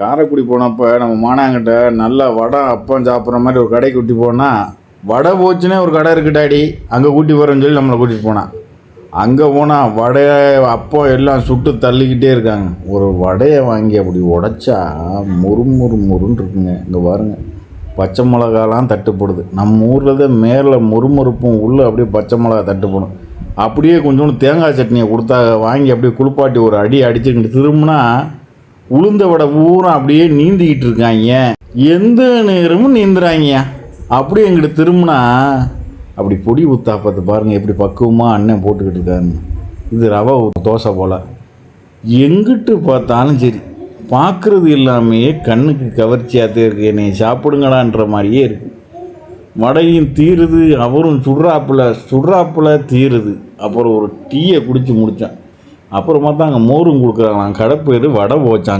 காரைக்குடி போனப்போ நம்ம மானாங்கிட்ட நல்ல வடை அப்பம் சாப்பிட்ற மாதிரி ஒரு கடைக்கு கூட்டி போனால் வடை போச்சுன்னே ஒரு கடை இருக்குது டாடி. அங்கே கூட்டி போகிறேன்னு சொல்லி நம்மளை கூட்டிகிட்டு போனான் அங்கே போனால் வடை அப்பம் எல்லாம் சுட்டு தள்ளிக்கிட்டே இருக்காங்க. ஒரு வடையை வாங்கி அப்படி உடைச்சா முறு முறு முறுன்னு இருக்குங்க. இங்கே பாருங்க. பச்சை மிளகாலாம் தட்டுப்படுது. நம்ம ஊரில் தான் மேலே முறுமுறுப்பும் உள்ளே அப்படியே பச்சை மிளகா தட்டுப்படும். அப்படியே கொஞ்சோண்டு தேங்காய் சட்னியை கொடுத்தா வாங்கி அப்படியே குளிப்பாட்டி ஒரு அடி அடிச்சுக்கிட்டு திரும்பினா உளுந்த வடை பூரா அப்படியே நீந்திக்கிட்டு இருக்காங்க. எந்த நேரமும் நீந்துறாங்க. அப்படி எங்கிட்ட திரும்பினா அப்படி பொடி ஊத்தாப்பத்தை பாருங்கள் எப்படி பக்குவமாக அண்ணன் போட்டுக்கிட்டு இருக்காருன்னு. இது ரவை தோசை போல். எங்கிட்டு பார்த்தாலும் சரி பார்க்குறது எல்லாமே கண்ணுக்கு கவர்ச்சியாகத்தே இருக்கு. என்னை சாப்பிடுங்களான்ற மாதிரியே இருக்கு. வடையும் தீருது அவரும் சுடுறாப்புல சுடுறாப்பில் தீருது. அப்புறம் ஒரு டீயை குடித்து முடித்தேன் அப்புறமா தான் அங்கே மோரும் கொடுக்குறாங்களாம் கடை பேர் வடை போச்சாங்க